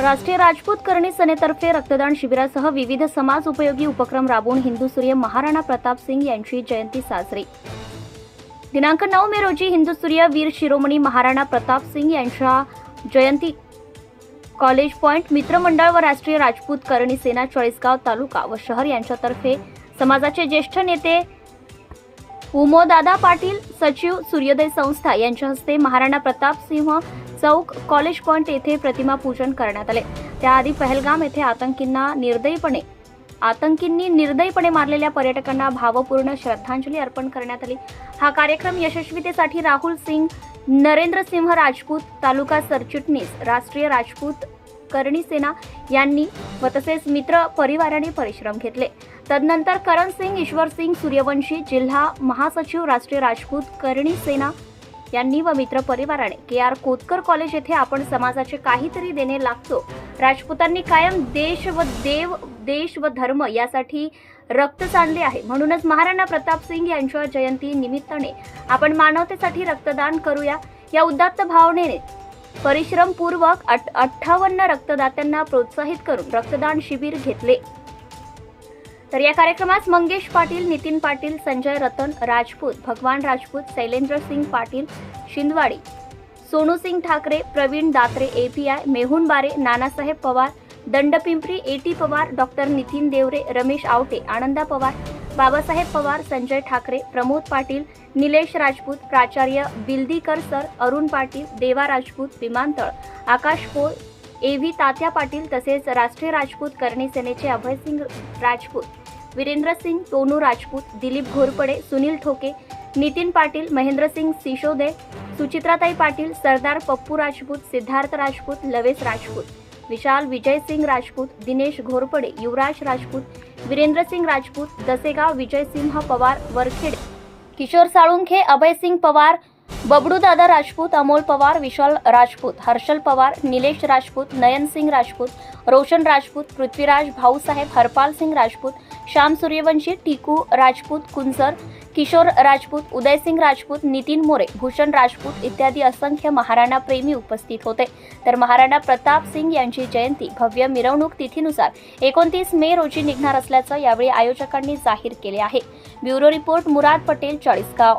राष्ट्रीय राजपूत करणी सेनेतर्फे रक्तदान शिबिरासह विविध समाज उपयोगी उपक्रम राबवून हिंदू सूर्य महाराणा प्रताप सिंग यांची जयंती साजरी. दिनांक नऊ मे रोजी हिंदू सूर्य वीर शिरोमणी महाराणा प्रताप सिंग यांच्या जयंती कॉलेज पॉइंट मित्रमंडळ व राष्ट्रीय राजपूत करणी सेना चाळीसगाव तालुका व शहर यांच्यातर्फे समाजाचे ज्येष्ठ नेते उमोदादा पाटील सचिव सूर्योदय संस्था यांच्या हस्ते महाराणा प्रताप सिंह चौक कॉलेज पॉइंट येथे प्रतिमा पूजन करण्यात आले. त्याआधी पहलगाम येथे आतंकींना निर्दयीपणे आतंकींनी निर्दयीपणे मारलेल्या पर्यटकांना भावपूर्ण श्रद्धांजली अर्पण करण्यात आली. हा कार्यक्रम यशस्वीतेसाठी राहुल सिंग नरेंद्र सिंह राजपूत तालुका सरचिटणीस राष्ट्रीय राजपूत करणी सेना यांनी व तसेच मित्र परिवाराने परिश्रम घेतले. तदनंतर करण सिंग ईश्वर सिंग सूर्यवंशी जिल्हा महासचिव राष्ट्रीय राजपूत करणी सेना यांनी व मित्र परिवाराने के आर कोतकर कॉलेज येथे आपण समाजाचे काहीतरी देणे लागतो. राजपूतांनी कायम देश व देव देश व धर्म यासाठी रक्त सांडले आहे. म्हणूनच महाराणा प्रताप सिंग यांच्या जयंती निमित्ताने आपण मानवतेसाठी रक्तदान करूया. या उदात्त भावनेने परिश्रमपूर्वक अठ अठ्ठावन्न रक्तदात्यांना प्रोत्साहित करून रक्तदान शिबिर घेतले. तर या कार्यक्रमास Mangesh Patil Nitin Patil Sanjay Ratan Rajput Bhagwan Rajput Shailendra Singh Patil Shindwadi Sonu Singh Thackeray Pravin Datre API Mehun Bare Nanasaheb Pawar Dandpimpri A T Pawar doctor Nitin Deore Ramesh Awate Ananda Pawar Babasaheb Pawar Sanjay Thackeray Pramod Patil Nilesh Rajput प्राचार्य Bildikar sir Arun Patil देवा राजपूत विमानतळ आकाश पोळ A V तात्या पाटील तसेच राष्ट्रीय राजपूत करणी सेनेचे अभयसिंग राजपूत. वीरेंद्र सिंग सोनू राजपूत दिलीप घोरपडे सुनील ठोके नितीन पाटील महेंद्रसिंग सिशोदे सुचित्राताई पाटील सरदार पप्पू राजपूत सिद्धार्थ राजपूत लवेस राजपूत विशाल विजयसिंग राजपूत दिनेश घोरपडे युवराज राजपूत वीरेंद्रसिंग राजपूत दसेगाव विजयसिंह पवार वरखेडे किशोर साळुंखे अभयसिंग पवार बबडूदादा राजपूत अमोल पवार विशाल राजपूत हर्षल पवार निलेश राजपूत नयन सिंग राजपूत रोशन राजपूत पृथ्वीराज भाऊसाहेब हरपाल सिंग राजपूत श्याम सूर्यवंशी टिकू राजपूत कुंजर किशोर राजपूत उदयसिंग राजपूत नितीन मोरे भूषण राजपूत इत्यादी असंख्य महाराणा प्रेमी उपस्थित होते. तर महाराणा प्रताप सिंग यांची जयंती भव्य मिरवणूक तिथीनुसार एकोणतीस मे रोजी निघणार असल्याचं यावेळी आयोजकांनी जाहीर केले आहे. Bureau report Murad Patel Chalisgaon.